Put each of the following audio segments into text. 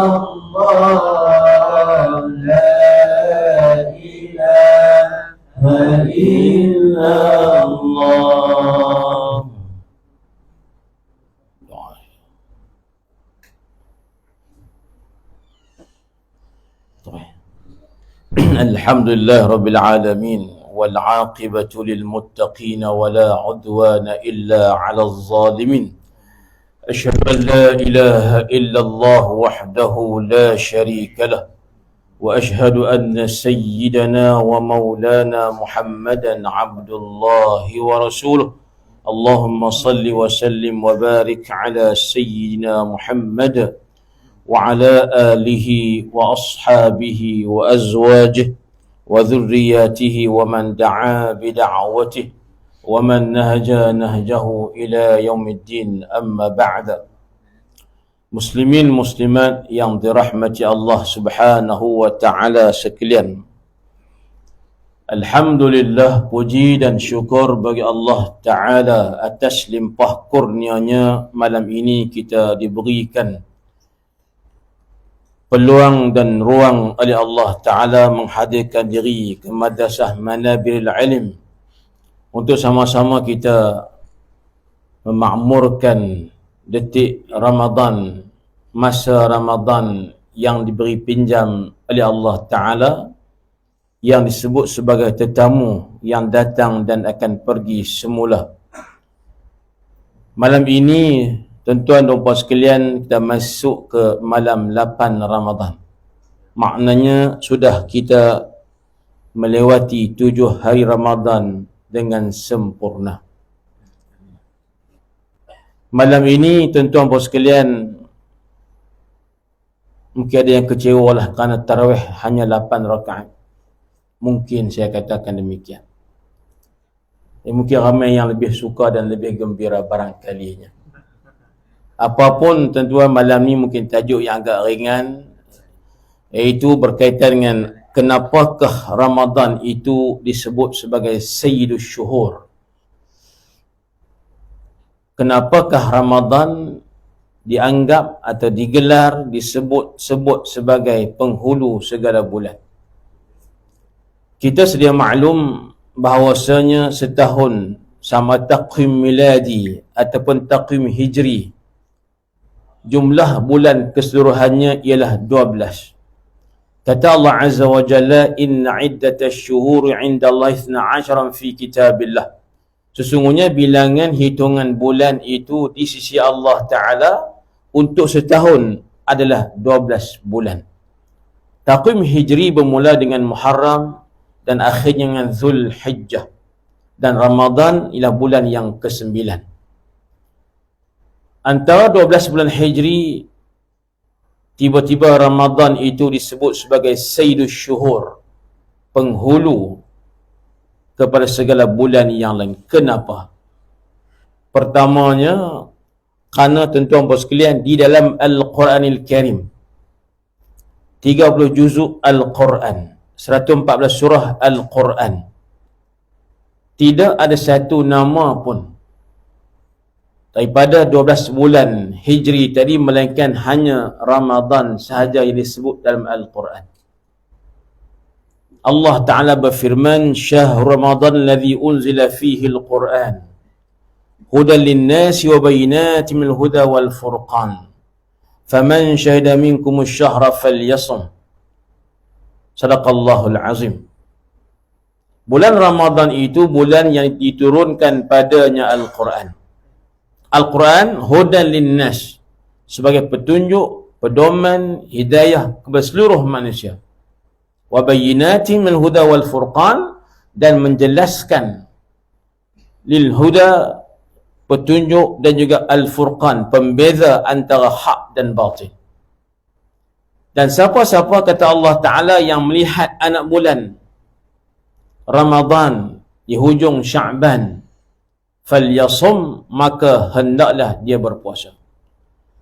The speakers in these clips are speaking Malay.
الله. لا إله إلا الله الحمد لله رب العالمين والعاقبة للمتقين ولا عدوان إلا على الظالمين. أشهد أن لا إله إلا الله وحده لا شريك له وأشهد أن سيدنا ومولانا محمدا عبد الله ورسوله. اللهم صل وسلم وبارك على سيدنا محمد وعلى آله وأصحابه وأزواجه وذرياته ومن دعا بدعوته. ومن نهج نهجه إلى يوم الدين أما بعد Muslimin muslimat yang dirahmati Allah Subhanahu wa taala sekalian. Alhamdulillah puji dan syukur bagi Allah taala atas limpah kurnianya malam ini kita diberikan peluang dan ruang oleh Allah taala menghadirkan diri ke madrasah Manabirul Ilm untuk sama-sama kita memakmurkan detik Ramadan masa Ramadan yang diberi pinjam oleh Allah Ta'ala yang disebut sebagai tetamu yang datang dan akan pergi semula. Malam ini tuan-tuan dan puan sekalian kita masuk ke malam 8 Ramadan. Maknanya sudah kita melewati tujuh hari Ramadan dengan sempurna. Malam ini tuan-tuan puan sekalian mungkin ada yang kecewa lah kerana tarawih hanya 8 rakaat. Mungkin saya katakan demikian. Eh, mungkin ramai yang lebih suka dan lebih gembira barangkalinya. Apapun tuan-tuan malam ni mungkin tajuk yang agak ringan iaitu berkaitan dengan kenapakah Ramadan itu disebut sebagai Sayyidus Syuhur. Kenapakah Ramadan dianggap atau digelar disebut-sebut sebagai penghulu segala bulan. Kita sedia maklum bahawasanya setahun sama takwim miladi ataupun takwim hijri jumlah bulan keseluruhannya ialah 12. Kata Allah Azza wa Jalla, Inna iddata syuhuri inda Allah isna asharan fi kitabillah. Sesungguhnya bilangan hitungan bulan itu di sisi Allah Ta'ala untuk setahun adalah 12 bulan. Taqwim Hijri bermula dengan Muharram dan akhirnya dengan Zul Hijjah. Dan Ramadan ialah bulan yang ke-9. Antara 12 bulan Hijri tiba-tiba Ramadan itu disebut sebagai Sayyidus Syuhur penghulu kepada segala bulan yang lain. Kenapa? Pertamanya kerana tuan-tuan bos sekalian di dalam Al-Quranil Karim 30 juzuk Al-Quran 114 surah Al-Quran tidak ada satu nama pun daripada 12 bulan Hijri tadi melainkan hanya Ramadan sahaja yang disebut dalam Al-Quran. Allah Ta'ala berfirman, Syahr Ramadan ladhi unzila fihi Al-Quran. Hudan linnasi wa bayinati min huda wal furqan. Faman syahida minkum syahra fal yasum. Sadaqallahul azim. Bulan Ramadan itu bulan yang diturunkan padanya Al-Quran. Al-Quran hudan linnas sebagai petunjuk, pedoman, hidayah kepada seluruh manusia. Wa bayyinatin min huda wal furqan dan menjelaskan lil huda petunjuk dan juga al-furqan pembeza antara hak dan batil. Dan siapa-siapa kata Allah Ta'ala yang melihat anak bulan Ramadan di hujung Sya'ban falyasum maka hendaklah dia berpuasa.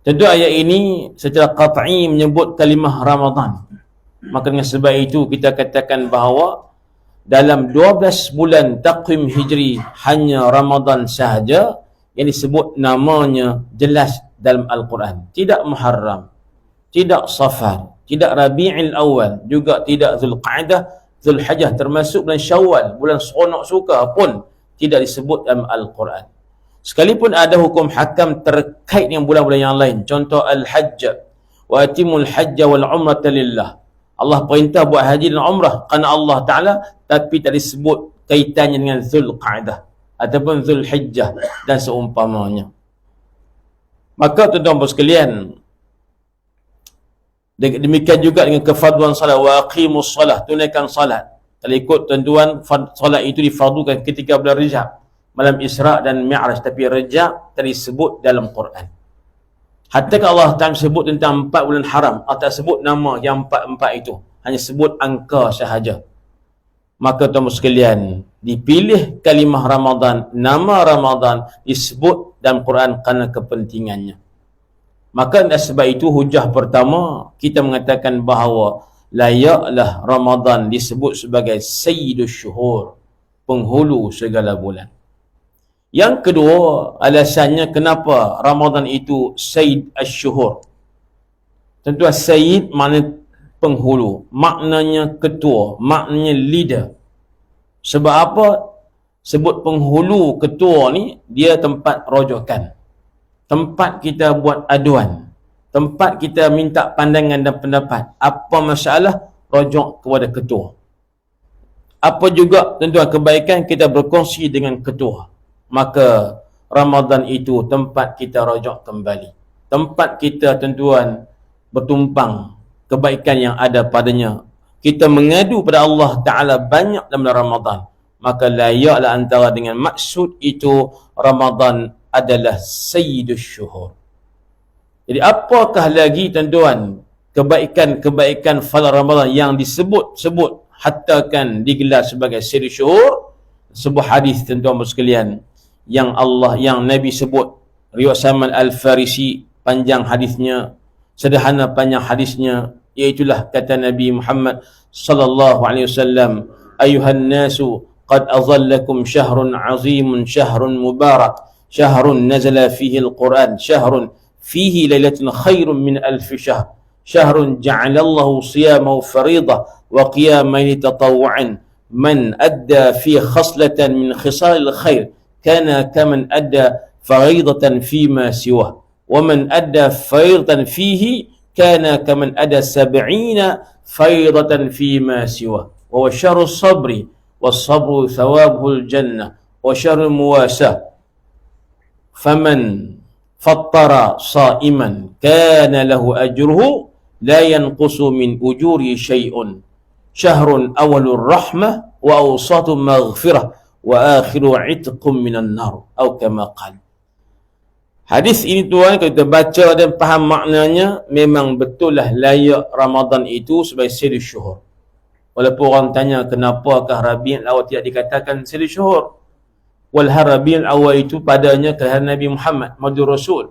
Tentu ayat ini secara qat'i menyebut kalimah Ramadan. Maka dengan sebab itu kita katakan bahawa dalam 12 bulan takwim hijri hanya Ramadan sahaja yang disebut namanya jelas dalam Al-Quran. Tidak Muharram. tidak Safar, tidak Rabi'il Awal, juga tidak Zulqa'dah, Zulhajjah termasuk bulan Syawal, bulan seronok suka pun tidak disebut dalam Al-Quran. Sekalipun ada hukum hakam terkait dengan bulan-bulan yang lain, contoh Al-Hajj, wa atimul hajja wal umrata lillah. Allah perintah buat haji dan umrah kerana Allah Ta'ala tapi tak disebut kaitannya dengan Zulqa'dah ataupun Zulhijjah dan seumpamanya. Maka tuan-tuan sekalian, demikian juga dengan kefarduan salat wa aqimus salat, tunaikan salat. Kalau ikut tuan-tuan, salat itu difardukan ketika bulan Rejab, malam Isra' dan Mi'raj. Tapi Rejab tak disebut dalam Quran. Hatta Allah Ta'ala sebut tentang empat bulan haram, Allah tak sebut nama yang empat-empat itu. Hanya sebut angka sahaja. Maka tuan sekalian, dipilih kalimah Ramadan, nama Ramadan disebut dalam Quran kerana kepentingannya. Maka sebab itu hujah pertama kita mengatakan bahawa layaklah Ramadan disebut sebagai Sayyidus Syuhur, penghulu segala bulan. Yang kedua, alasannya kenapa Ramadan itu Sayyid Ash-Syuhur. Tentu Sayyid makna penghulu, maknanya ketua, maknanya leader. Sebab apa? Sebut penghulu ketua ni, dia tempat rojokan. Tempat kita buat aduan. Tempat kita minta pandangan dan pendapat. Apa masalah, rojok kepada ketua. Apa juga tentu kebaikan kita berkongsi dengan ketua. Maka Ramadan itu tempat kita rojok kembali. Tempat kita tentuan bertumpang kebaikan yang ada padanya. Kita mengadu pada Allah Ta'ala banyak dalam Ramadan. Maka layaklah antara dengan maksud itu Ramadan adalah Sayyidus Syuhur. Jadi apakah lagi tentuan kebaikan-kebaikan fala Ramadan yang disebut-sebut hatta kan digelar sebagai Sayyidus Syuhur? Sebuah hadis tentuan sekalian yang Allah yang Nabi sebut. Riwayat Salman Al-Farisi panjang hadisnya sederhana panjang hadisnya iaitulah kata Nabi Muhammad sallallahu alaihi wasallam ayuhan nasu qad azallakum syahrun azimun syahrun mubarak syahrun nazala fihi al-Quran syahrun فيه ليلة خير من ألف شهر. شهر جعل الله صيامه فريضة وقيامين تطوعا. من أدى في خصلة من خصال الخير كان كمن أدى فريضة فيما سواه. ومن أدى فريضة فيه كان كمن أدى سبعين فريضة فيما سواه. وهو شهر الصبر والصبر ثوابه الجنة وشهر المواساة. فمن fattara sa'iman kana lahu ajruhu la yanqusu min ujuri syai'un syahrun awalur rahmah wa awsatu maghfirah wa akhiru itqum minan nar atau kama qal Hadis ini tuan kalau kita baca dan faham maknanya memang betul lah layak Ramadan itu sebagai seri syuhur. Walaupun orang tanya kenapakah Rabi' Lawat tidak dikatakan seri syuhur. Walhar Rabi'ul Awal itu padanya kelahiran Nabi Muhammad, Madu Rasul.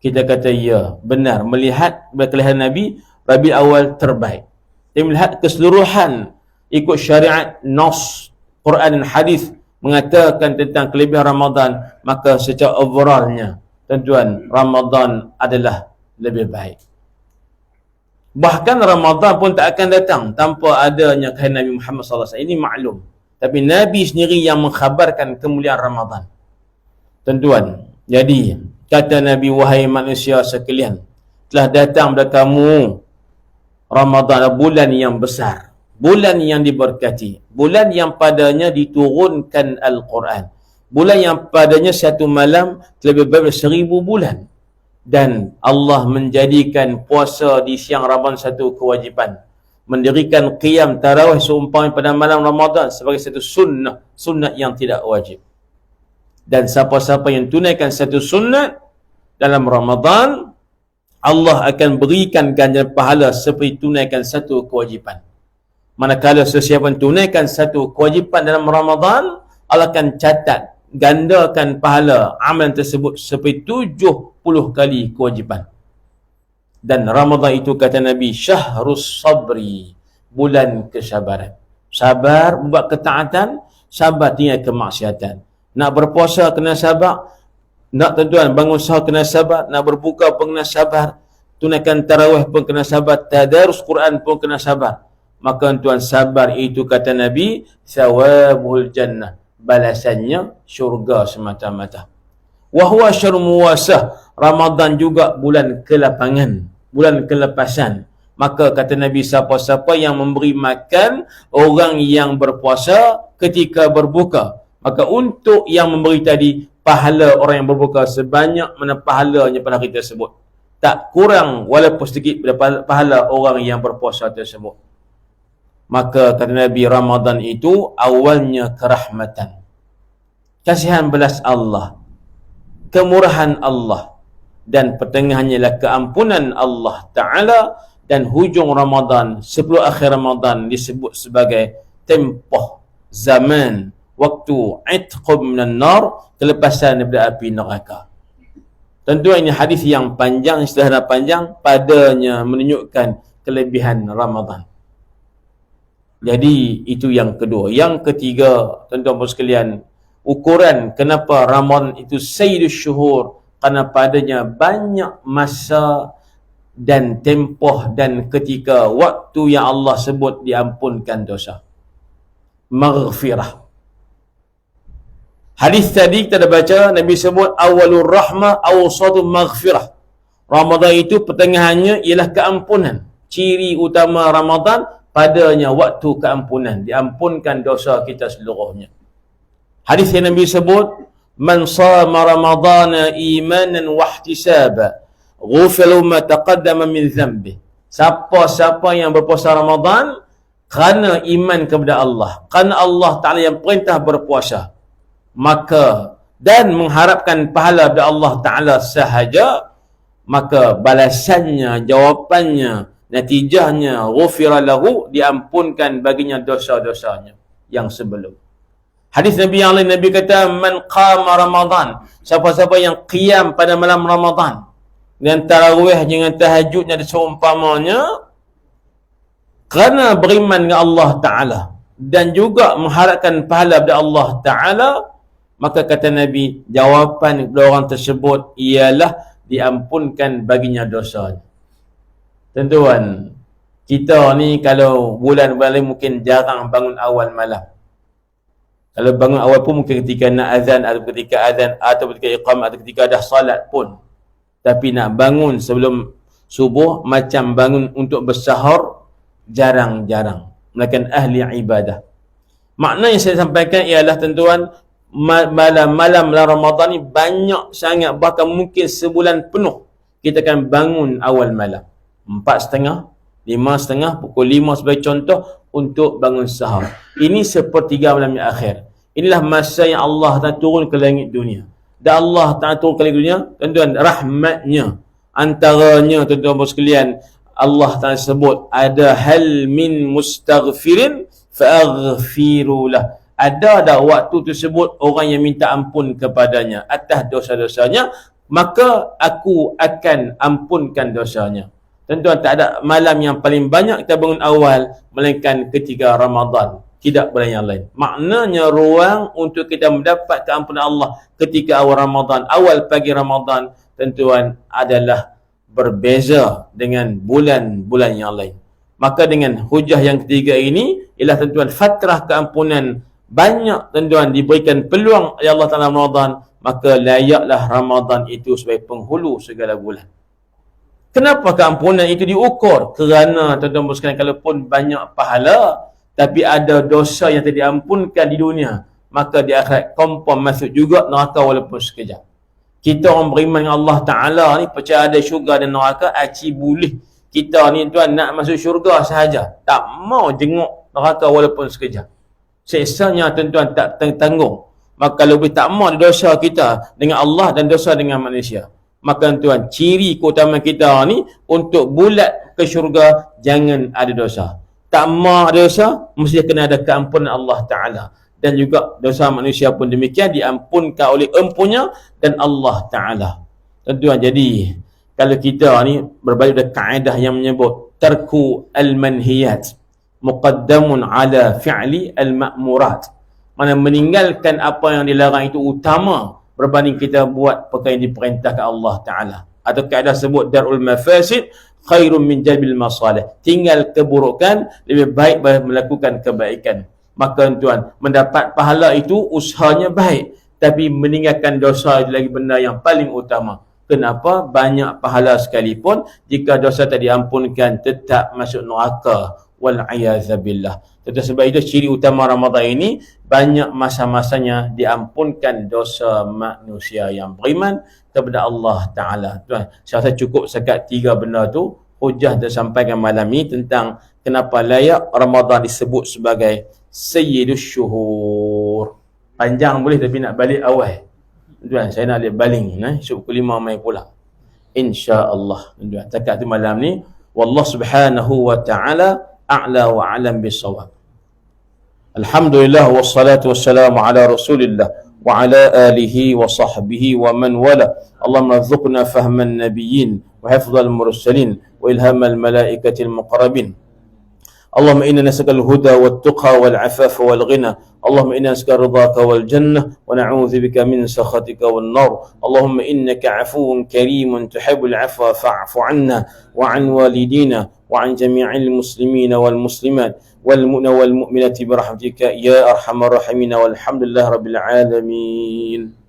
Kita kata ya, benar. Melihat kelahiran Nabi, Rabi'ul Awal terbaik. Dia melihat keseluruhan ikut syariat Nas, Quran dan Hadis mengatakan tentang kelebihan Ramadan maka secara overallnya tuan Ramadan adalah lebih baik bahkan Ramadan pun tak akan datang tanpa adanya kehadiran Nabi Muhammad SAW ini maklum tapi Nabi sendiri yang mengkhabarkan kemuliaan Ramadan. Tuan jadi kata Nabi wahai manusia sekalian telah datang kepada kamu Ramadan bulan yang besar bulan yang diberkati, bulan yang padanya diturunkan Al-Quran, bulan yang padanya satu malam lebih baik seribu bulan. Dan Allah menjadikan puasa di siang Ramadan satu kewajipan mendirikan qiyam tarawih seumpama pada malam Ramadan sebagai satu sunnah sunnah yang tidak wajib. Dan siapa-siapa yang tunaikan satu sunnah dalam Ramadan Allah akan berikan ganjaran pahala seperti tunaikan satu kewajipan. Manakala sesiapa tunaikan satu kewajipan dalam Ramadan Allah akan catat gandakan pahala amalan tersebut seperti 70 kali kewajipan dan Ramadan itu kata Nabi syahrus sabri bulan kesabaran sabar buat ketaatan sabar tinggal kemaksiatan nak berpuasa kena sabar nak tuan bangun sahur kena sabar nak berbuka pun kena sabar tunaikan tarawih pun kena sabar, tadarus Quran pun kena sabar. Maka tuan sabar itu kata Nabi, thawabul jannah. Balasannya syurga semata-mata. Wahwa syarmuwasah. Ramadan juga bulan kelapangan. Bulan kelepasan. Maka kata Nabi siapa-siapa yang memberi makan orang yang berpuasa ketika berbuka. Maka untuk yang memberi tadi pahala orang yang berbuka sebanyak mana pahalanya pada kita sebut tak kurang walaupun sedikit pahala orang yang berpuasa tersebut. Maka kata Nabi Ramadan itu awalnya kerahmatan. Kasihan belas Allah. Kemurahan Allah. Dan pertengahannya lah keampunan Allah Ta'ala. Dan hujung Ramadan, sebelum akhir Ramadan disebut sebagai tempoh zaman waktu itqub minan nar kelepasan daripada api neraka. Tentu ini hadis yang panjang, istilah panjang, padanya menunjukkan kelebihan Ramadan. Jadi itu yang kedua. Yang ketiga, tuan-tuan sekalian, ukuran kenapa Ramadan itu sayyidus syuhur kerana padanya banyak masa dan tempoh dan ketika waktu yang Allah sebut diampunkan dosa. Maghfirah. Hadis tadi kita dah baca Nabi sebut awalur rahmah awsatu maghfirah. Ramadan itu pertengahannya ialah keampunan. Ciri utama Ramadan padanya waktu keampunan, diampunkan dosa kita seluruhnya. Hadis yang Nabi sebut man sama ramadana imanan wa ihtisaba ghufira ma taqaddama min dhanbi. Siapa-siapa yang berpuasa Ramadan kerana iman kepada Allah, kerana Allah Taala yang perintah berpuasa, maka dan mengharapkan pahala dari Allah Ta'ala sahaja maka balasannya, jawapannya, natijahnya ghufira lahu diampunkan baginya dosa-dosanya yang sebelum hadis Nabi yang lain Nabi kata man qama Ramadan siapa-siapa yang qiyam pada malam Ramadan dengan tarawih dengan tahajudnya dan seumpamanya kerana beriman dengan Allah Ta'ala dan juga mengharapkan pahala dari Allah Ta'ala Maka kata Nabi, jawapan kepada orang tersebut ialah diampunkan baginya dosa. Tentuan, kita ni kalau bulan-bulan mungkin jarang bangun awal malam. Kalau bangun awal pun mungkin ketika nak azan atau ketika azan atau ketika iqam atau ketika dah salat pun. Tapi nak bangun sebelum subuh macam bangun untuk bersahur jarang-jarang. Melainkan ahli ibadah. Makna yang saya sampaikan ialah tentuan malam-malam Ramadan ni banyak sangat bahkan mungkin sebulan penuh kita akan bangun awal malam empat setengah lima setengah pukul lima sebagai contoh untuk bangun sahur. Ini sepertiga malam yang akhir. Inilah masa yang Allah Ta'ala turun ke langit dunia. Dan Allah Ta'ala turun ke langit dunia tuan-tuan rahmatnya antaranya tuan-tuan sekalian Allah Ta'ala sebut ada hal min mustaghfirin fa'aghfirulah ada dah waktu tersebut orang yang minta ampun kepadanya atas dosa-dosanya maka aku akan ampunkan dosanya tentuan tak ada malam yang paling banyak kita bangun awal melainkan ketika Ramadan. Tidak bulan yang lain. Maknanya ruang untuk kita mendapat keampunan Allah ketika awal Ramadan awal pagi Ramadan tentuan adalah berbeza dengan bulan-bulan yang lain. Maka dengan hujah yang ketiga ini ialah tentuan fatrah keampunan banyak tuan-tuan diberikan peluang oleh Allah Taala Ramadan maka layaklah Ramadan itu sebagai penghulu segala bulan kenapa keampunan itu diukur? Kerana tuan-tuan sekalian kalaupun banyak pahala tapi ada dosa yang tidak diampunkan di dunia maka di akhirat kompon masuk juga neraka walaupun sekejap. Kita orang beriman dengan Allah Ta'ala ni percaya ada syurga dan neraka aci boleh kita ni tuan nak masuk syurga sahaja. Tak mau jenguk neraka walaupun sekejap. Seksanya tuan-tuan tak tanggung. Maka boleh tak mahu dosa kita dengan Allah dan dosa dengan manusia maka tuan ciri keutamaan kita ni untuk bulat ke syurga jangan ada dosa. Tak mahu ada dosa mesti kena ada keampunan Allah Ta'ala. Dan juga dosa manusia pun demikian diampunkan oleh empunya dan Allah Ta'ala. Tuan-tuan jadi kalau kita ni berbalik dari kaedah yang menyebut terku al-manhiyat muqaddamun ala fi'li al-ma'murat. Mana meninggalkan apa yang dilarang itu utama berbanding kita buat perkara yang diperintahkan Allah Ta'ala. atau kaedah sebut darul mafasid khairun min jalbil masalih. Tinggal keburukan lebih baik melakukan kebaikan. Maka tuan mendapat pahala itu usahanya baik. Tapi meninggalkan dosa itu lagi benda yang paling utama. Kenapa? Banyak pahala sekalipun jika dosa tak diampunkan tetap masuk neraka wal billah Tentu sebab itu ciri utama Ramadan ini banyak masa-masanya diampunkan dosa manusia yang beriman kepada Allah Ta'ala. Tuan, saya rasa cukup sekat tiga benda tu hujah tersampaikan malam ini tentang kenapa layak Ramadan disebut sebagai Sayyidus Syuhur. Panjang boleh tapi nak balik awal. Tuan, saya nak lihat baling. Eh? Syuk kelima mai pula. InsyaAllah. Tuan, takat tu malam ni. Wallah subhanahu wa ta'ala wa alam bisawab. الحمد لله والصلاة والسلام على رسول الله وعلى آله وصحبه ومن ولا اللهم ارزقنا فهم النبيين وحفظ المرسلين وإلهام الملائكة المقربين. اللهم إنا نسألك الهدى والتقى والعفاف والغنى. اللهم إنا نسألك رضاك والجنة ونعوذ بك من سخطك والنار. اللهم إنك عفو كريم تحب العفو فاعف عنا وعن والدينا وعن جميع المسلمين والمسلمات والمؤمن والمؤمنة برحمتك يا أرحم الراحمين والحمد لله رب العالمين.